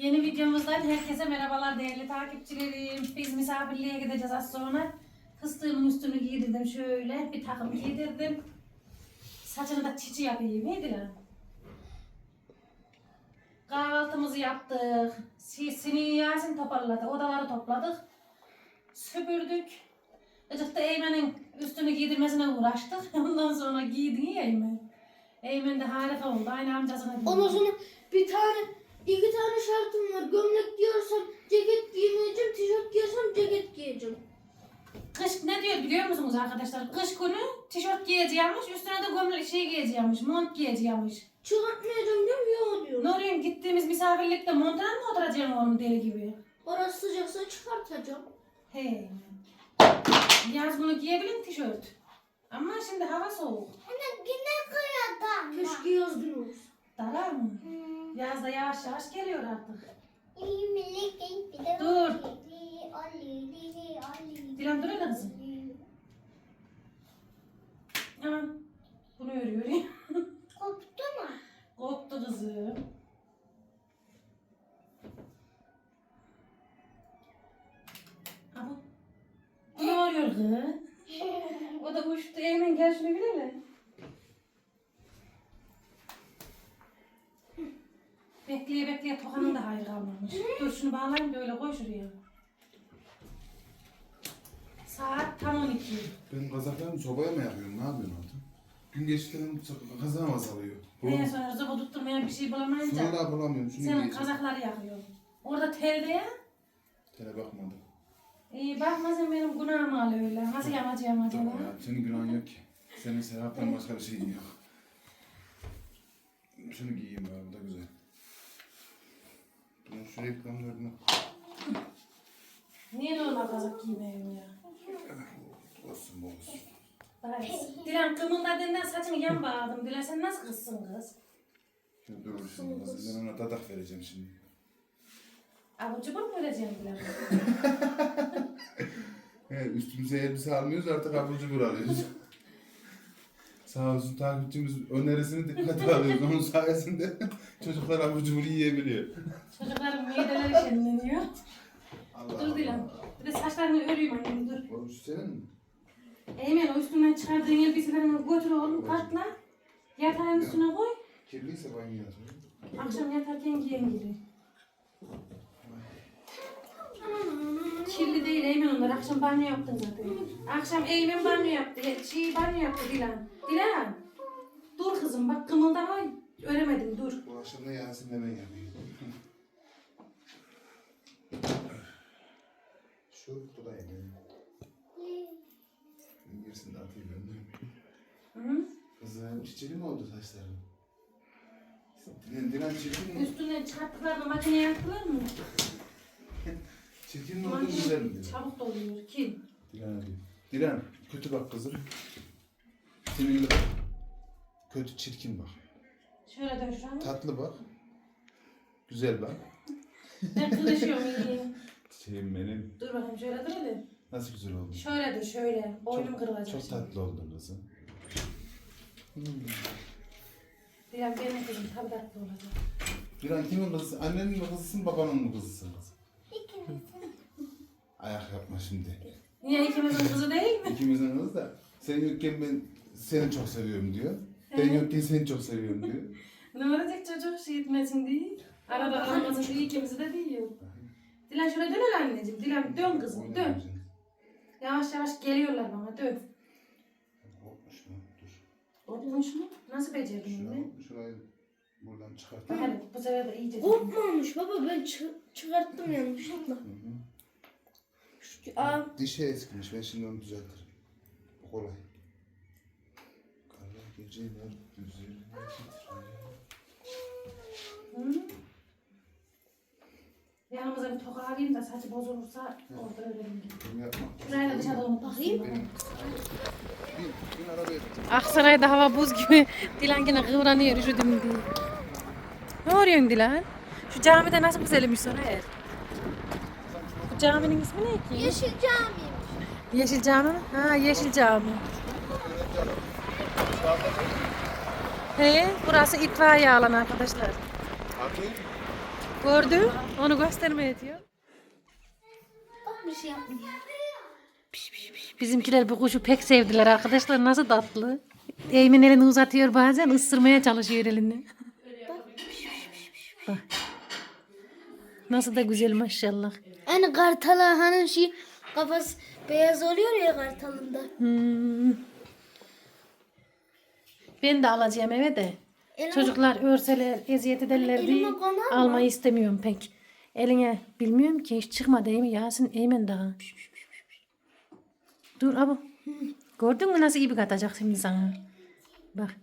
Yeni videomuzdan herkese merhabalar değerli takipçilerim. Biz misafirliğe gideceğiz az sonra. Fıstığımın üstünü giydirdim şöyle. Bir takım giydirdim. Saçını da çiçi yapayım. Neydi lan? Kahvaltımızı yaptık. Sini Yasin toparladı. Odaları topladık. Süpürdük. Icıkta Eymen'in üstünü giydirmesine uğraştık. Ondan sonra giydi ya Eymen. Eymen de harika oldu. Aynı amcasına giydi. Ondan sonra bir tane, iki tane şartım var. Gömlek giyersem ceket giymeyeceğim, tişört giyersem ceket giyeceğim. Kış ne diyor biliyor musunuz arkadaşlar? Kış günü tişört giyeceğimiş, üstüne de gömlek şey giyeceğimiş, mont giyeceğimiş. Çıkartmayacağım diyorum, yok diyor. Nuri'nin gittiğimiz misafirlikte montuna mı oturacaksın oğlum deli gibi? Orası sıcaksa çıkartacağım. He. Yaz günü giyebilin tişört. Ama şimdi hava soğuk. Anne yine kıyada. Keşke yaz olsun. Dalar mı? Yazda yavaş yavaş geliyor artık. Dur. Dilan dur hele kızım. Aman. Bunu örüyor ya. Koptu mu? Koptu kızım. Ha bu. Bu ne oluyor kız? O da uçtu. Eymen gel şunu bir Bekleye bekleye tokanın da hayır kalmamış. Dur şunu bağlayayım da öyle koy şuraya. Saat tam 12. Ben kazaklarımı sobaya mı yakıyorum? Ne yapıyorsun altın? Gün geçtikten kazağım azalıyor. Neye sonra zıbı tutturmayan bir şey bulamayınca Hala bulamıyorum. Şunu senin giyeceğim. kazakları yakıyor. Orada telde ya. Tele bakmadım. İyi bakma sen benim günahımı al öyle. Nasıl yapacağım acaba? Tamam ya, senin günahın yok ki. Senin sevaptan başka bir şeyin yok. Şunu giyeyim bu da güzel. Bunu şuraya ekranlarına Niye normal kazak giymeyeyim ya? olsun bu olsun. Bari. Dilan kımıldadığından saçını yan bağladım. Dilan sen nasıl kızsın kız? Şimdi dur şimdi. Ben ona dadak vereceğim şimdi. Avucu mu vereceğim Dilan? He, üstümüze elbise almıyoruz artık abur cubur alıyoruz. Sağ olsun takipçimiz önerisini dikkate alıyoruz. Onun sayesinde çocuklar abur cubur yiyebiliyor. Çocukların mideleri şenleniyor. Allah Dur Dilan. Bir de saçlarını öreyim annem dur. Oğlum şu senin mi? Eymen o üstünden çıkardığın elbiselerini götür oğlum katla. Yatağın üstüne koy. Kirliyse banyo yatıyor. Akşam yatarken giyen gibi. Kirli değil Eymen onlar. Akşam banyo yaptın zaten. Akşam Eymen banyo yaptı. Şey banyo yaptı Dilan. Dilan. Dur kızım bak kımıldama. Öremedim dur. Bu akşam da Yasin hemen yapıyor. Şu bu da yemeği. Gerisini de atayım ben de. Hı? Kızım çiçeği mi oldu saçların? Dilan, Dilan çirkin mi? Üstünden çıkarttıklarını makineye yaptılar mı? Çirkin mi oldu güzel mi? Çabuk doluyor. Kim? Dilan abi. Dilan kötü bak kızım. Sinirli bak. Kötü çirkin bak. Şöyle dön şu an. Tatlı bak. Güzel bak. Ben kırışıyorum iyi. Çiçeğim benim. Dur bakayım şöyle dur hele. Nasıl güzel oldu? Şöyle dur şöyle. Boynum kırılacak Çok şimdi. tatlı oldun kızım. Dilan benim kızım tabii tatlı olacak. Dilan kimin kızısın? Annenin mi kızısın, babanın mı kızısın kız? İkimiz. Ayak yapma şimdi. Niye ikimizin kızı değil mi? İkimizin kızı da sen yokken ben seni çok seviyorum diyor. Ben yokken seni çok seviyorum diyor. Ne olacak çocuk şey etmesin değil. Arada kalmasın diye ikimizi de diyor. Dilan şöyle dön hele anneciğim. Dilan dön kızım dön. Yavaş yavaş geliyorlar bana dön. Kopmuş mu? Dur. Olmuş mu? Nasıl becerdin bunu? Şurayı, şurayı buradan çıkart. Bak hele bu sefer de iyice. Kopmamış baba ben çı- çıkarttım yanlışlıkla. Şu- Aa, Dişi eskimiş. Ben şimdi onu düzeltirim. Bu kolay. Kara geceler üzerine titrer. Hı? Yanımıza bir toka alayım da saçı bozulursa orada ölelim. Bunu yapma. Şuraya da dışarıda. Bin, bin arabaya. Aksaray'da hava buz gibi. Dilan yine kıvranıyor üşüdüm diye. Ne arıyorsun Dilan? Şu camide nasıl güzelmiş Soner? Bu caminin ismi ne ki? Yeşil camiymiş. Yeşil cami mi? Ha yeşil cami. He, burası itfaiye alanı arkadaşlar. Abi. Gördün? Onu göstermeye diyor. Bak bir şey yapmıyor. Bizimkiler bu kuşu pek sevdiler arkadaşlar. Nasıl tatlı. Eymen elini uzatıyor bazen ısırmaya çalışıyor elini. Bak. Nasıl da güzel maşallah. Hani kartala hani şey kafası beyaz oluyor ya kartalında. Hmm. Ben de alacağım eve de. Elime- Çocuklar örseler, eziyet ederler diye almayı istemiyorum pek. Eline bilmiyorum ki hiç çıkmadı değil mi Yasin? Eymen daha. Dur abi. Gördün mü nasıl iyi bir katacak şimdi sana? Bak.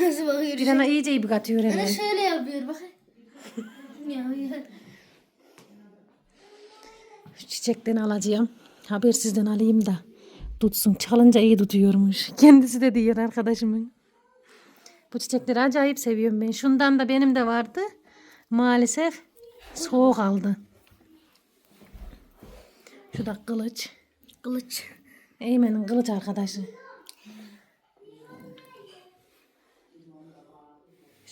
Nasıl bakıyor? Bir tane iyice iyi bir katıyor Hani şöyle yapıyor bak. ya, ya. Çiçekten alacağım. Habersizden alayım da tutsun. Çalınca iyi tutuyormuş. Kendisi de diyor arkadaşımın. Bu çiçekleri acayip seviyorum ben. Şundan da benim de vardı. Maalesef soğuk aldı. Şu da kılıç. Kılıç. Eymen'in kılıç arkadaşı.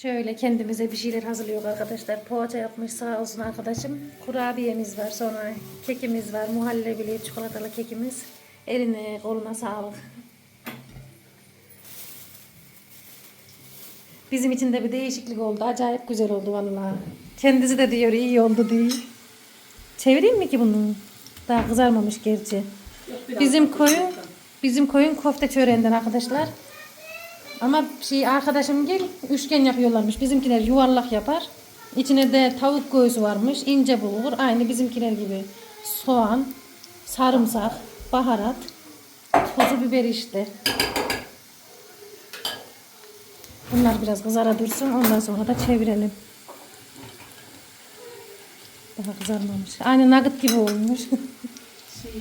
Şöyle kendimize bir şeyler hazırlıyor arkadaşlar. Poğaça yapmış sağ olsun arkadaşım. Kurabiyemiz var sonra kekimiz var. Muhallebili çikolatalı kekimiz. Eline koluna sağlık. Bizim için de bir değişiklik oldu. Acayip güzel oldu vallahi. Kendisi de diyor iyi oldu diye. Çevireyim mi ki bunu? Daha kızarmamış gerçi. Bizim koyun bizim koyun kofte çöreğinden arkadaşlar. Ama şey arkadaşım gel üçgen yapıyorlarmış. Bizimkiler yuvarlak yapar. İçine de tavuk göğsü varmış. ince bulgur. Aynı bizimkiler gibi. Soğan, sarımsak, baharat, tozu biber işte. Bunlar biraz kızara dursun. Ondan sonra da çevirelim. Daha kızarmamış. Aynı nugget gibi olmuş. şey,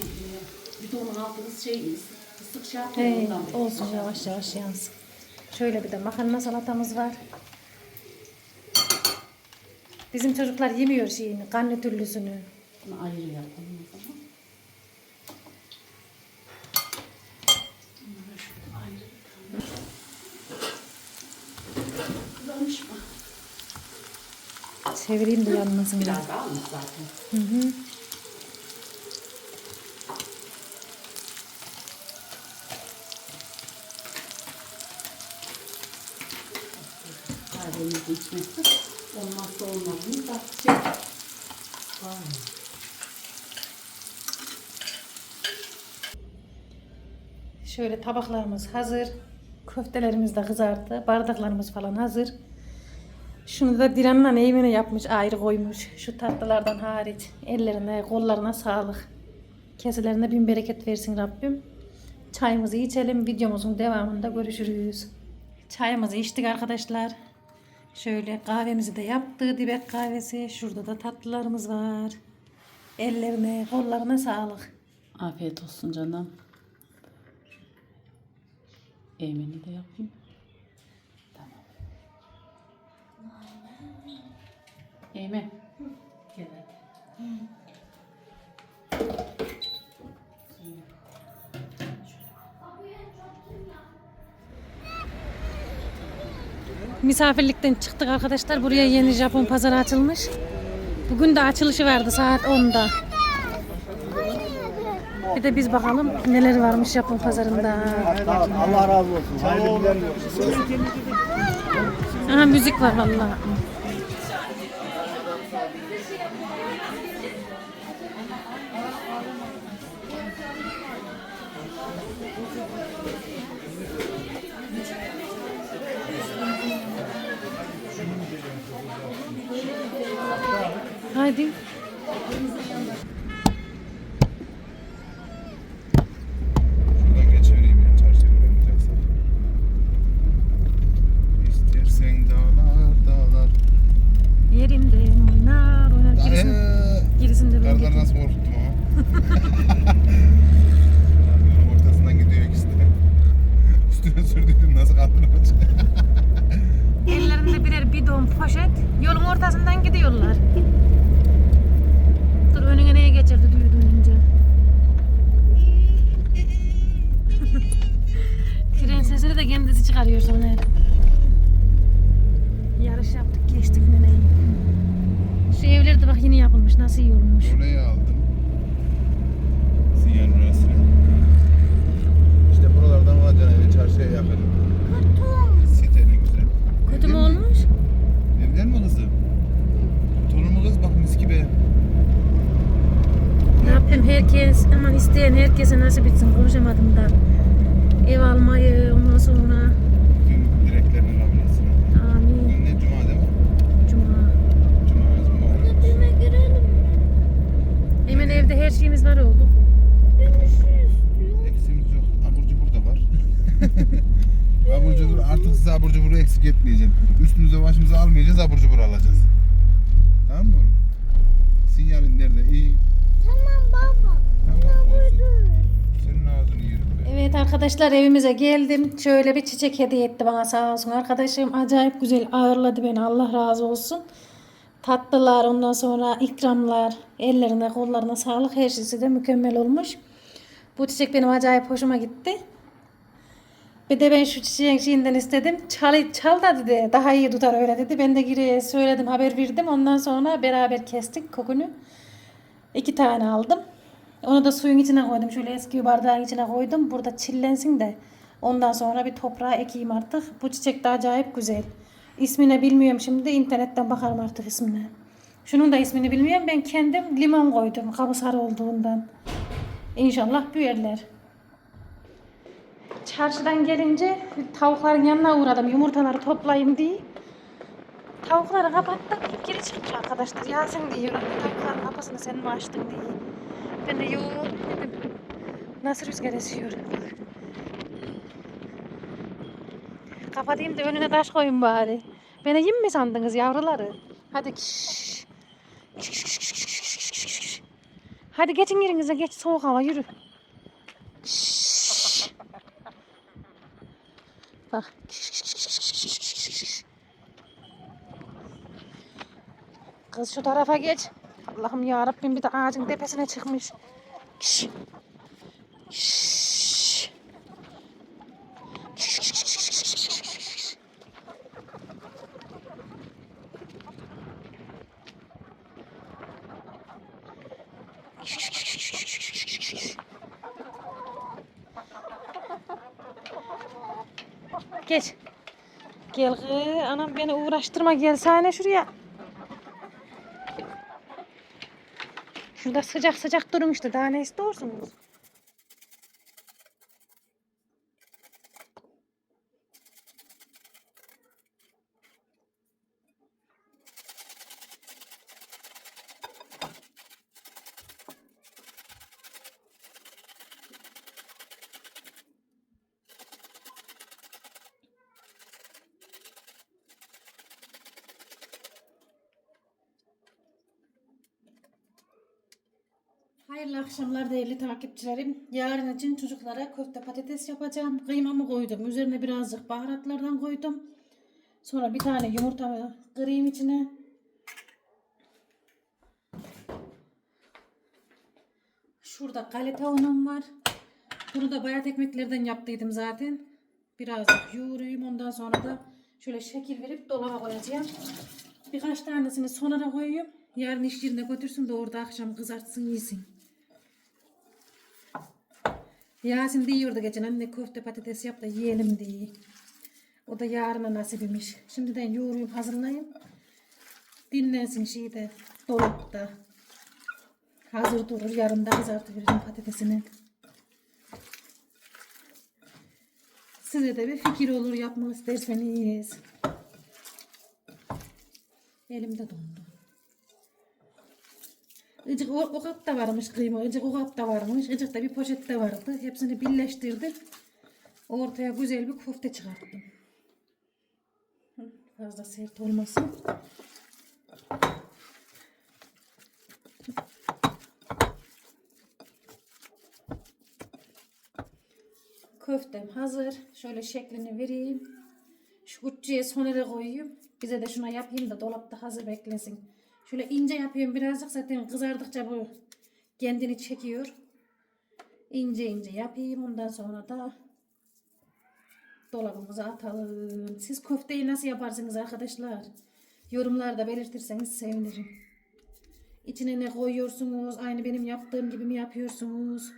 bir de onun altını şey, ısık şey yapıyor Hey, olsun yavaş yavaş yansın. Şöyle bir de makarna salatamız var. Bizim çocuklar yemiyor şeyini, garnitürlüsünü. Bunu ayrı yapalım o zaman. Bunları şöyle ayrı bir tane. Kızarmış mı? Çevireyim de yanmasın. Biraz daha almış zaten. Hı hı. Kahvemizin içine olmazsa olmazını takacak. Vay. Şöyle tabaklarımız hazır. Köftelerimiz de kızardı. Bardaklarımız falan hazır. Şunu da Dilan'la Eymen'e yapmış, ayrı koymuş. Şu tatlılardan hariç. Ellerine, kollarına sağlık. Keselerine bin bereket versin Rabbim. Çayımızı içelim. Videomuzun devamında görüşürüz. Çayımızı içtik arkadaşlar. Şöyle kahvemizi de yaptık. Dibek kahvesi. Şurada da tatlılarımız var. Ellerine, kollarına sağlık. Afiyet olsun canım. Eğmeni de yapayım. Tamam. Eymen. Gel hadi. Misafirlikten çıktık arkadaşlar. Buraya yeni Japon pazarı açılmış. Bugün de açılışı vardı saat 10'da. Bir de biz bakalım neler varmış Japon pazarında. Allah razı olsun. Hayırlı günler Aha müzik var vallahi. Karlar getirdim. nasıl korkuttum ama. Yolun ortasından gidiyor ikisi de. Üstüne sürdüydüm nasıl kaldırmaç. Ellerinde birer bidon poşet yolun ortasından gidiyorlar. Nasıl iyi olmuş. Orayı aldım. Sinyal burasını. İşte buralardan Vadiyan evi çarşıya yakın. Sitenin güzel. Kötü mü olmuş? Evlen mi kızım? Torun mu kız? Bak mis gibi. Ne yapayım herkes, aman isteyen herkese nasip etsin. Konuşamadım da. Ev almayı, ondan sonra Bugün dileklerini kabul etsin. amin. Bugün ne? Cuma değil mi? Cuma. Cuma mübarek. Düğme girelim mi? Hemen evde her şeyimiz var istiyorum. Eksimiz yok. Abur cubur da var. abur cubur artık size abur cuburu eksik etmeyeceğim. Üstümüze başımıza almayacağız abur cubur alacağız. Tamam mı oğlum? Sinyalin nerede? İyi. Tamam baba. Tamam olsun. Senin ağzını yerim. Evet arkadaşlar evimize geldim. Şöyle bir çiçek hediye etti bana sağ olsun. Arkadaşım acayip güzel ağırladı beni. Allah razı olsun. Tatlılar ondan sonra ikramlar. Ellerine kollarına sağlık. Her şeysi de mükemmel olmuş. Bu çiçek benim acayip hoşuma gitti. Bir de ben şu çiçeğin şeyinden istedim. Çal, çal da dedi. Daha iyi tutar öyle dedi. Ben de geri söyledim haber verdim. Ondan sonra beraber kestik kokunu. İki tane aldım. Onu da suyun içine koydum. Şöyle eski bardağın içine koydum. Burada çillensin de ondan sonra bir toprağa ekeyim artık. Bu çiçek de acayip güzel. İsmini bilmiyorum şimdi. internetten bakarım artık ismine. Şunun da ismini bilmiyorum. Ben kendim limon koydum. Kabı sarı olduğundan. İnşallah büyürler. Çarşıdan gelince tavukların yanına uğradım. Yumurtaları toplayayım diye. Tavukları kapattım. Geri çıkmış arkadaşlar. Yasin diyor. Tavukların kapısını sen mi açtın diye. Ben de yok dedim. Nasıl rüzgar esiyor. Kapatayım da önüne taş koyun bari. Beni yem mi sandınız yavruları? Hadi kiş. Kiş, kiş, kiş, kiş, kiş, kiş, kiş, kiş. Hadi geçin yerinize geç soğuk hava yürü. Kiş. Bak. Kiş, kiş, kiş, kiş, kiş, kiş, kiş, kiş. Kız şu tarafa geç. Allah'ım ya Rabbim bir de ağacın tepesine çıkmış. Şş. Şş. Gel kız. Anam beni uğraştırma gelsene şuraya. Şurada sıcak sıcak durun işte. Daha ne istiyorsunuz? Hayırlı akşamlar değerli takipçilerim. Yarın için çocuklara köfte patates yapacağım. Kıymamı koydum. Üzerine birazcık baharatlardan koydum. Sonra bir tane yumurta kırayım içine. Şurada galeta unum var. Bunu da bayat ekmeklerden yaptıydım zaten. Birazcık yoğurayım. Ondan sonra da şöyle şekil verip dolaba koyacağım. Birkaç tanesini sonra koyuyorum. Yarın iş yerine götürsün de orada akşam kızartsın yesin. Yasin diyordu geçen anne köfte patates yap da yiyelim diye. O da yarına nasibiymiş. Şimdiden yoğurayım hazırlayayım. Dinlensin şeyde dolapta. Hazır durur. Yarın da kızartıveririm patatesini. Size de bir fikir olur yapmak isterseniz. Elimde dondu. Icık o kapta varmış kıyma. Icık o kapta varmış. Icık da bir poşette vardı. Hepsini birleştirdim. Ortaya güzel bir köfte çıkarttım. Fazla sert olmasın. Köftem hazır. Şöyle şeklini vereyim. Şu kutuya sonere koyayım. Bize de şuna yapayım da dolapta hazır beklesin. Şöyle ince yapıyorum birazcık zaten kızardıkça bu kendini çekiyor. İnce ince yapayım ondan sonra da dolabımıza atalım. Siz köfteyi nasıl yaparsınız arkadaşlar? Yorumlarda belirtirseniz sevinirim. İçine ne koyuyorsunuz? Aynı benim yaptığım gibi mi yapıyorsunuz?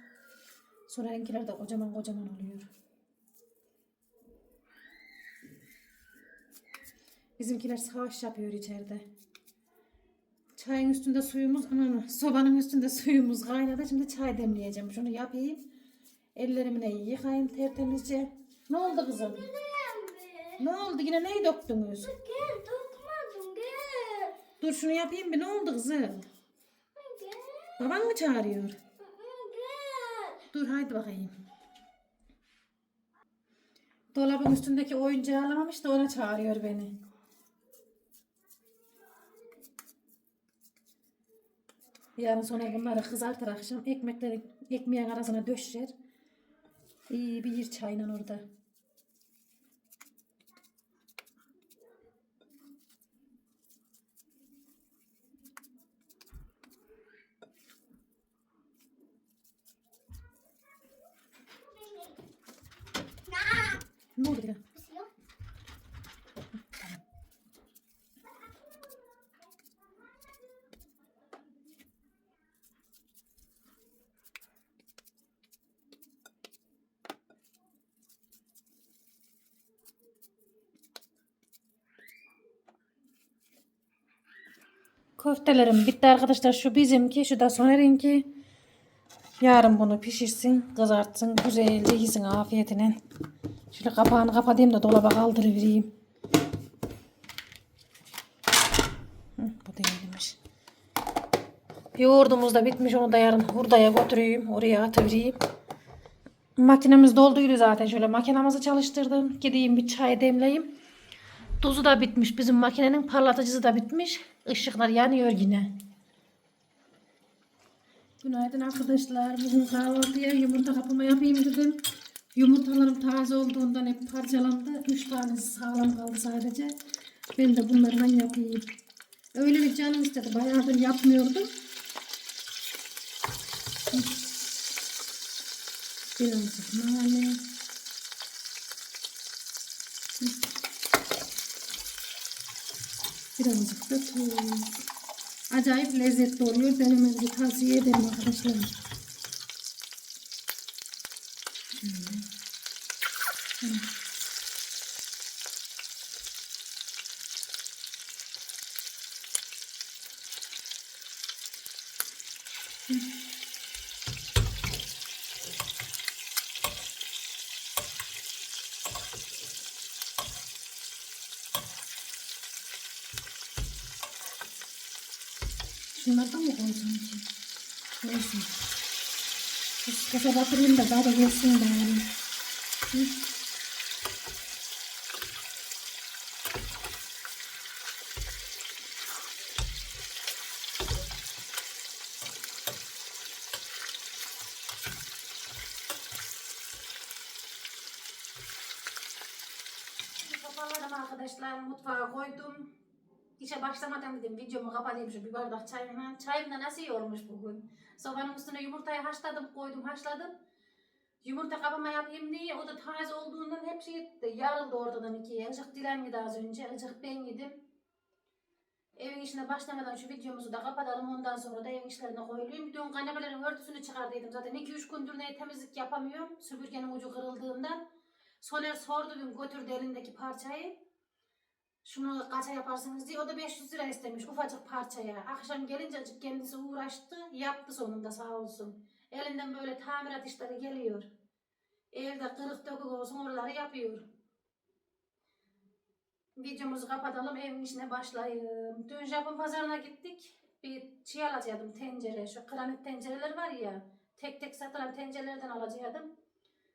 Sonra renkiler de kocaman kocaman oluyor. Bizimkiler savaş yapıyor içeride. Çayın üstünde suyumuz, aman sobanın üstünde suyumuz kaynadı. Şimdi çay demleyeceğim. Şunu yapayım. Ellerimi yıkayayım tertemizce. Ne oldu kızım? Ne oldu? Yine neyi döktünüz? Gel dokunmadım gel. Dur şunu yapayım bir. Ne oldu kızım? Gel. Baban mı çağırıyor? Gel. Dur haydi bakayım. Dolabın üstündeki oyuncağı alamamış da ona çağırıyor beni. Yarın sonra bunları kızartır akşam. Ekmekleri ekmeğin arasına döşer. İyi bir yer çayla orada. Ne oldu Köftelerim bitti arkadaşlar. Şu bizimki, şu da Soner'inki. Yarın bunu pişirsin, kızartsın, güzelce yesin afiyetine. Şöyle kapağını kapatayım da dolaba kaldırıvereyim. Hı, bu değilmiş. Yoğurdumuz da bitmiş. Onu da yarın hurdaya götüreyim. Oraya atıvereyim. Makinemiz dolduydu zaten. Şöyle makinamızı çalıştırdım. Gideyim bir çay demleyeyim. Tuzu da bitmiş. Bizim makinenin parlatıcısı da bitmiş. Işıklar yanıyor yine. Günaydın arkadaşlar. Bugün kahvaltıya yumurta kapama yapayım dedim. Yumurtalarım taze olduğundan hep parçalandı. Üç tanesi sağlam kaldı sadece. Ben de bunlardan yapayım. Öyle bir canım istedi. Bayağıdır yapmıyordum. Birazcık nane. Birazcık da tuz. Acayip lezzetli oluyor. Denemenizi tavsiye ederim arkadaşlar. Şöyle. Hı. Hı. Şunlardan mı koyacağım ki? Neyse. Kız kasa batırayım da daha da gelsin bari. Hı? Şimdi toparladım arkadaşlar. Mutfağa koydum. İşe başlamadan dedim videomu kapatayım şu bir bardak çayımla. Çayım da nasıl iyi olmuş bugün. Sobanın üstüne yumurtayı haşladım koydum haşladım. Yumurta kapama yapayım diye o da taze olduğundan hep şey etti. Yarıldı ortadan ikiye. Icık Dilan az önce. Icık ben yedim. Evin işine başlamadan şu videomuzu da kapatalım. Ondan sonra da evin işlerine koyulayım. Dün kanepelerin örtüsünü çıkardıydım. Zaten 2-3 gündür ne temizlik yapamıyorum. Süpürgenin ucu kırıldığından. Soner sordu dün götürdü elindeki parçayı. Şunu kaça yaparsınız diye. O da 500 lira istemiş ufacık parçaya. Akşam gelince kendisi uğraştı. Yaptı sonunda sağ olsun. Elinden böyle tamirat işleri geliyor. Evde kırık dökük olsun oraları yapıyor. Videomuzu kapatalım evin işine başlayayım. Dün Japon pazarına gittik. Bir şey alacaktım tencere. Şu granit tencereler var ya. Tek tek satılan tencerelerden alacaktım.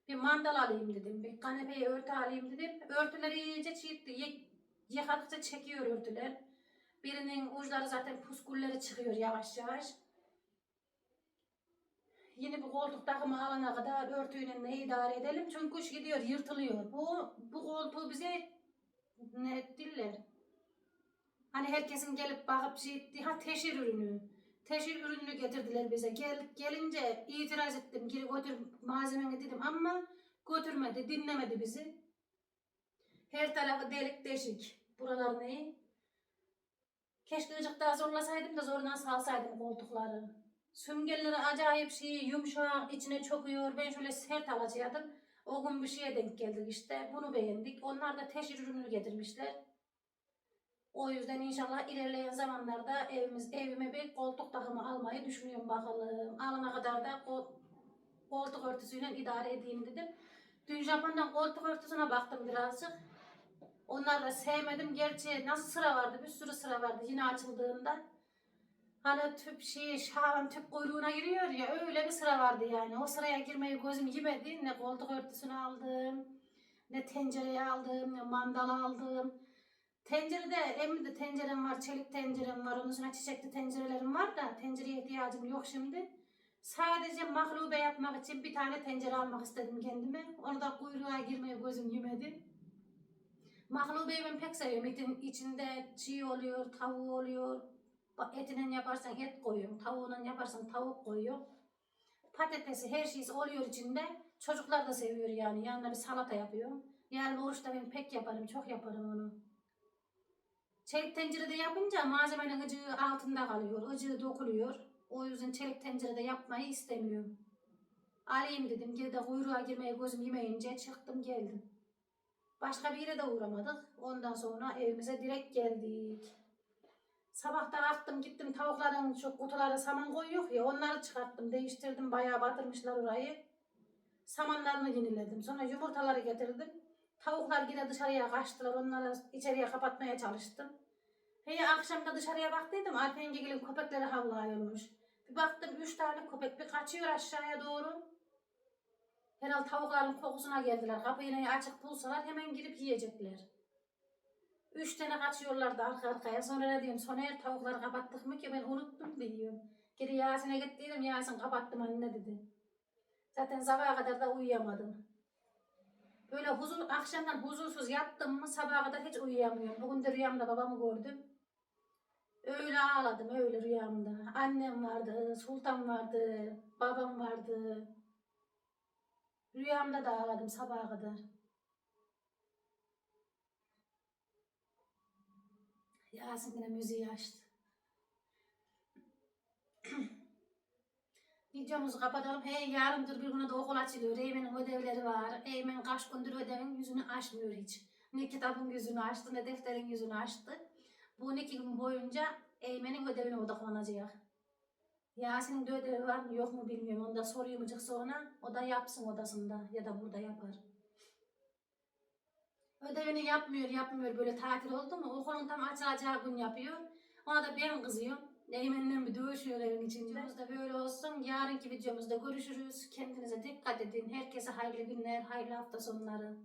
Bir mandal alayım dedim. Bir kanepeye örtü alayım dedim. Örtüleri iyice çiğitti. Yıkadıkça çekiyor örtüler. Birinin uçları zaten puskulleri çıkıyor yavaş yavaş. Yeni bir koltuk takımı alana kadar örtüyle ne idare edelim. Çünkü kuş gidiyor yırtılıyor. Bu, bu koltuğu bize ne ettiler? Hani herkesin gelip bakıp şey ettiği, ha teşhir ürünü. Teşhir ürününü getirdiler bize. Gel, gelince itiraz ettim. Geri götür malzemeni dedim ama götürmedi, dinlemedi bizi. Her tarafı delik deşik. Buralar ne? Keşke ıcık daha zorlasaydım da zorundan salsaydım koltukları. Süngerleri acayip şey yumuşak içine çokuyor. Ben şöyle sert alacaktım. O gün bir şeye denk geldik işte. Bunu beğendik. Onlar da teşhir ürünü getirmişler. O yüzden inşallah ilerleyen zamanlarda evimiz evime bir koltuk takımı almayı düşünüyorum bakalım. Alana kadar da kol- koltuk örtüsüyle idare edeyim dedim. Dün Japon'dan koltuk örtüsüne baktım birazcık. Onları da sevmedim. Gerçi nasıl sıra vardı? Bir sürü sıra vardı yine açıldığında. Hani tüp şey, şahan tüp kuyruğuna giriyor ya öyle bir sıra vardı yani. O sıraya girmeyi gözüm yemedi. Ne koltuk örtüsünü aldım, ne tencereyi aldım, ne mandal aldım. Tencerede, evimde tencerem var, çelik tencerem var, onun üstüne çiçekli tencerelerim var da tencereye ihtiyacım yok şimdi. Sadece mahlube yapmak için bir tane tencere almak istedim kendime. Onu da kuyruğa girmeye gözüm yemedi. Mahlubeyi ben pek seviyorum. Etin içinde çiğ oluyor, tavuğu oluyor. Etinden yaparsan et koyuyorum, tavuğundan yaparsan tavuk koyuyorum. Patatesi, her şeysi oluyor içinde. Çocuklar da seviyor yani. Yanına bir salata yapıyorum. Yarın oruçta ben pek yaparım, çok yaparım onu. Çelik tencerede yapınca malzemenin ıcığı altında kalıyor, ıcığı dokuluyor. O yüzden çelik tencerede yapmayı istemiyorum. Alayım dedim, geri de kuyruğa girmeye gözüm yemeyince çıktım geldim. Başka bir yere de uğramadık. Ondan sonra evimize direkt geldik. Sabah da kalktım gittim tavukların şu kutulara saman koyuyor ya onları çıkarttım değiştirdim bayağı batırmışlar orayı. Samanlarını yeniledim. Sonra yumurtaları getirdim. Tavuklar yine dışarıya kaçtılar. Onları içeriye kapatmaya çalıştım. Hey akşamda dışarıya baktıydım. Alp yengegelin köpekleri havlıyormuş. Bir baktım üç tane köpek bir kaçıyor aşağıya doğru. Herhalde tavukların kokusuna geldiler. Kapıyı açık bulsalar hemen girip yiyecekler. Üç tane kaçıyorlardı arka arkaya. Sonra ne diyorum Soner tavukları kapattık mı ki ben unuttum diyorum. Geri Yasin'e gittiydim Yasin kapattım anne dedi. Zaten sabaha kadar da uyuyamadım. Böyle huzur, akşamdan huzursuz yattım mı sabaha kadar hiç uyuyamıyorum. Bugün de rüyamda babamı gördüm. Öyle ağladım öyle rüyamda. Annem vardı, sultan vardı, babam vardı. Rüyamda da ağladım sabaha kadar. Yasin yine müziği açtı. Videomuzu kapatalım. Hey yarındır bir güne de okul açılıyor. Eymen'in ödevleri var. Eymen kaç gündür ödevin yüzünü açmıyor hiç. Ne kitabın yüzünü açtı ne defterin yüzünü açtı. Bu iki gün boyunca Eymen'in ödevine odaklanacak. Yasin'in de ödevi var mı yok mu bilmiyorum. Onu da sorayım azıcık sonra. O da yapsın odasında ya da burada yapar. Ödevini yapmıyor yapmıyor böyle tatil oldu mu okulun tam açılacağı gün yapıyor. Ona da ben kızıyorum. Eymen'le bir dövüşüyor evin içinde. Videomuz da böyle olsun. Yarınki videomuzda görüşürüz. Kendinize dikkat edin. Herkese hayırlı günler, hayırlı hafta sonları.